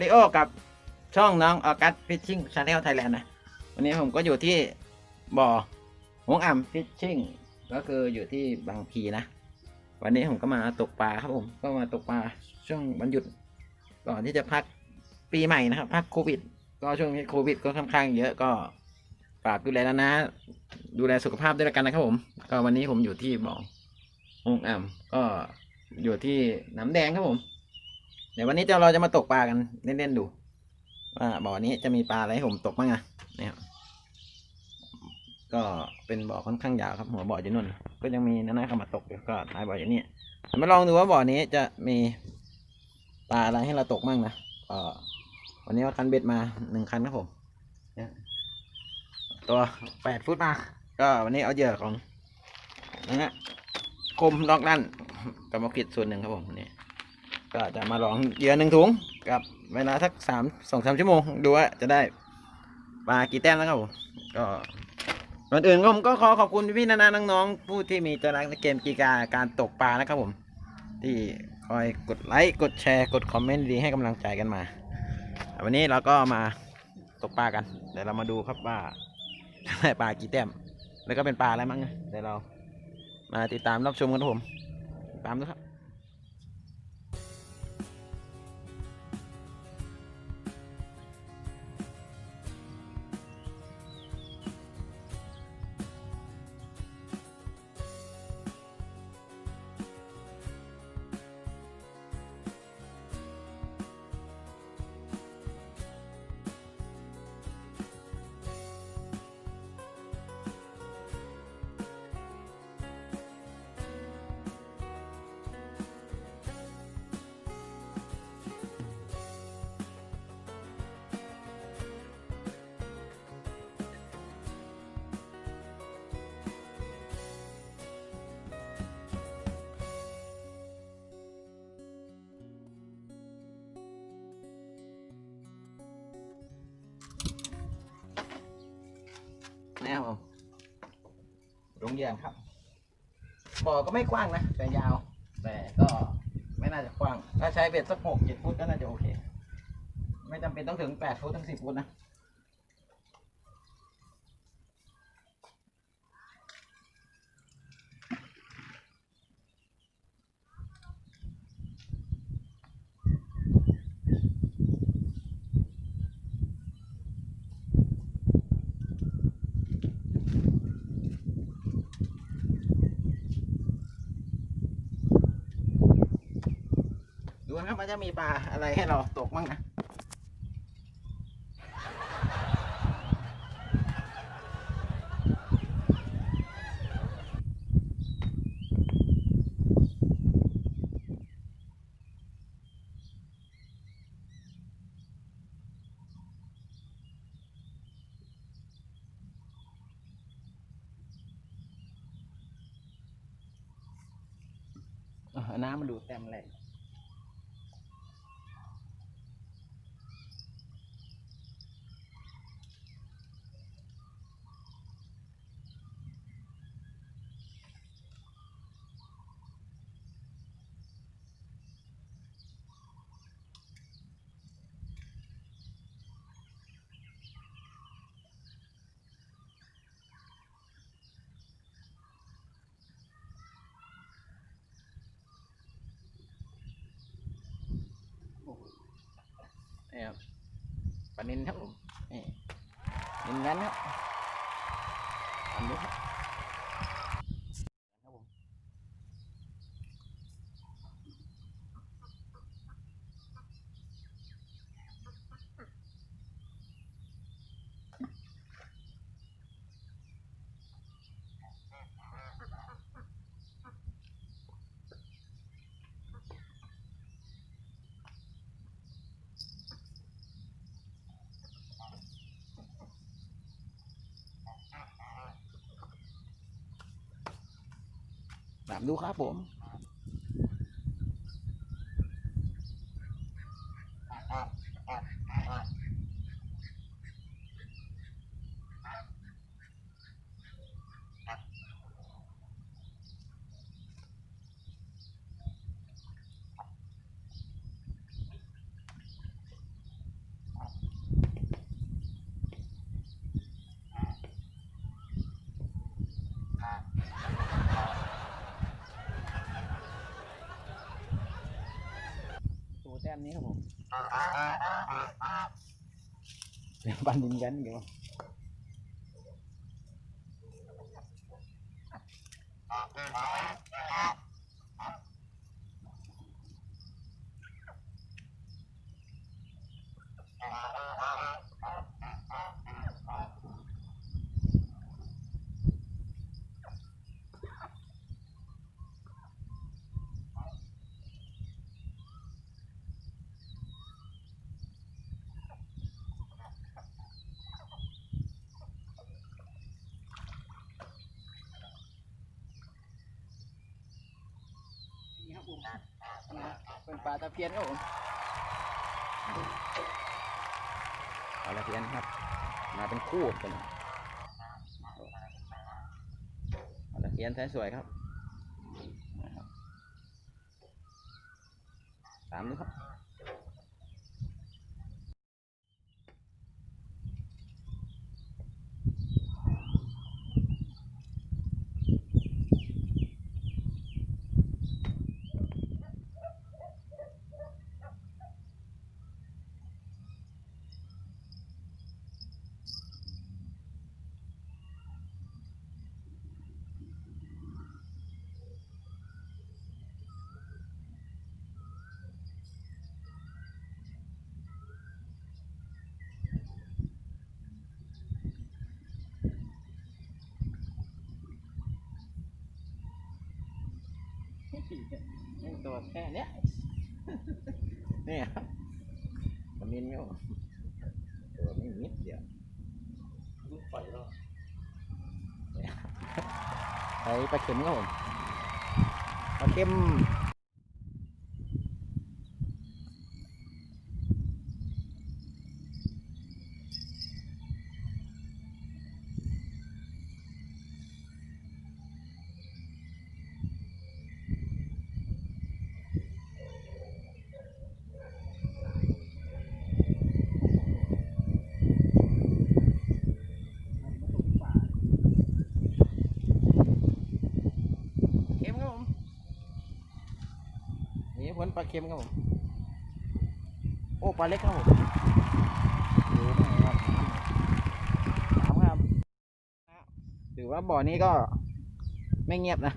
ดิโอกับช่องน้องออกัสฟิชชิ่งชาแนลไทยแลนด์นะ วันนี้ผมก็อยู่ที่บ่อหงอ่ำฟิชชิ่งก็คืออยู่ที่บางพีนะ วันนี้ผมก็มาตกปลาครับผมก็มาตกปลาช่วงวันหยุดก่อนที่จะพักปีใหม่นะครับพักโควิด ก็ช่วงนี้โควิดก็ค่อนข้างเยอะก็ฝากดูแลแล้วนะ ดูแลสุขภาพด้วยล้วกันนะครับผม ก็วันนี้ผมอยู่ที่บ่อหงอ่ำก็อยู่ที่น้ำแดงครับผม เดี๋ยววันนี้เราจะมาตกปลากันเล่นๆดู ว่าบ่อนี้จะมีปลาอะไรให้ผมตกบ้างอะนะครับก็เป็นบ่อค่อนข้างยาวครับ หัวบ่ออยู่นู่น ก็ยังมีน้าๆเข้ามาตกอยู่ก็ท้ายบ่ออยู่นี่มาลองดูว่าบ่อนี้จะมีปลาอะไรให้เราตกบ้างนะก็วันนี้ว่าคันเบ็ดมาหนึ่งคันครับผมเนี่ยตัวแปดฟุตมา ก็วันนี้เอาเหยื่อของนะฮะคมล็อกลั่นกับมกิดส่วนหนึ่งครับผมนี่ ก็จะมาลองเหยื่อหนึ่งถุงกับเวลาสักสามสองสามชั่วโมง ดูว่าจะได้ปลากี่แต้มแล้วครับผมก็ก่อนอื่นผมก็ขอขอบคุณพี่ๆนานาน้องๆผู้ที่มีใจรักในเกมกีฬาการตกปลานะครับผม ที่คอยกดไลค์กดแชร์กดคอมเมนต์ดีให้กำลังใจกันมา วันนี้เราก็มาตกปลากัน เดี๋ยวเรามาดูครับว่าได้ปลากี่แต้ม แล้วก็เป็นปลาอะไรมั้งเดี๋ยวเรามาติดตามรับชมกันครับผมตามด้วยครับ โรงเรียนครับบ่อก็ไม่กว้างนะแต่ยาว แต่ก็ไม่น่าจะกว้าง ถ้าใช้เบ็ดสักหกเจ็ดฟุตก็น่าจะโอเค ไม่จำเป็นต้องถึงแปดฟุตถึงสิบฟุตนะ นะมันจะมีปลาอะไรให้เราตกบ้างนะน้ำมันดูเต็มเลย นี่ครับปลานินครับผมนี่นินงั้นครับอันนี้ครับามดูครับผม นี้ครับผมเสียงปันดินกันเดี๋ยวนี่ เป็นปลาตะเพียนครับผมปลาตะเพียนครับ มาเป็นคู่กันปลาตะเพียนแท้สวยครับนะครับตามนี้ครับ นี่ตัวแค่เนี้ยนี่ครับมันมีนิ้วตัวไม่นิดเดียวลูกปล่อยแล้วใช้ปลาเข็มครับผมปลาเข็มเข็มครับผมนี่ผล ปลาเข็มครับผม โอ้ปลาเล็กครับผมดูหน่อยครับสามครับถือว่าบ่อนี้ก็ไม่เงียบนะ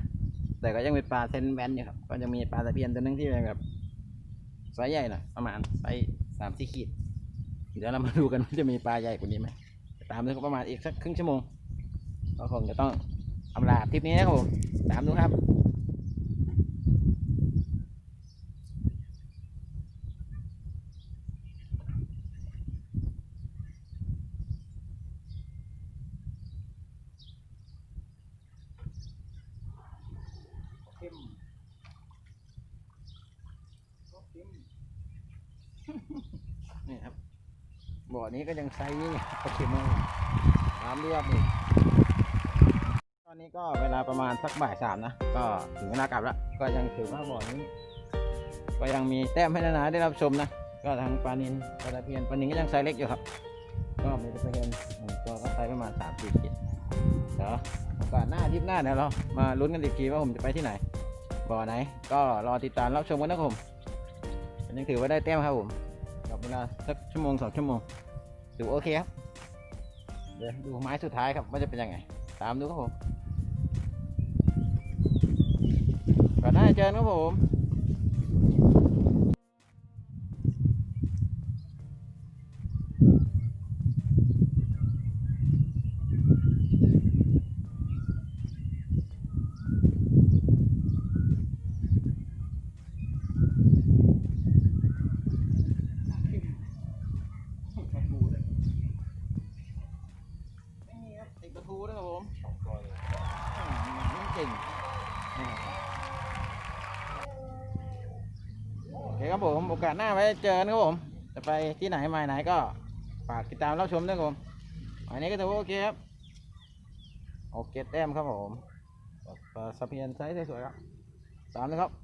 แต่ก็ยังมีปลาเซนแวนอยู่ครับ ก็จะมีปลาตะเพียนตัวหนึงที่เป็นแบบไซส์ใหญ่หน่อยประมาณไซส์สามสี่ขีด เดี๋ยวเรามาดูกันว่าจะมีปลาใหญ่กว่านี้ไหมตามดูประมาณอีกสักครึ่งชั่วโมงก็คงจะต้องอำลาทริปนี้นะครับผมตามดูครับ เข้มเข้ม นี่ครับ บ่อนี้ก็ยังไซส์นี่ปลาเค็มน้ำเรียบนี่ตอนนี้ก็เวลาประมาณสักบ่ายสามนะ ก็ถึงเวลากลับแล้ว ก็ยังถือว่าบ่อนี้ ก็ยังมีแต้มให้นานาได้รับชมนะ ก็ทั้งปลานินปลาตะเพียนปลานินก็ยังไซส์เล็กอยู่ครับ ก็มีตะเพียนตัวก็ไซส์ประมาณสามสี่ขีดเดี๋ยวโอกาสหน้าทริปหน้าเนี่ยเรามาลุ้นกันอีกทีว่าผมจะไปที่ไหน บ่อไหน ก็รอติดตามรับชมกันนะครับผมยังถือว่าได้แต้มครับผม เวลาสักชั่วโมงสองชั่วโมงถือโอเคครับ เดี๋ยวดูไม้สุดท้ายครับว่าจะเป็นยังไง ตามดูครับผมก่อนหน้าเจอครับผม อกาสหน้าไว้เจอกันครับผม จะไปที่ไหนมาไหนก็ฝากติดตามรับชมด้วยครับผมวันนี้ก็ถือว่าโอเคครับ โอเคแต้มครับผมสะเพียนไซส์สวยๆครับตามนะครับ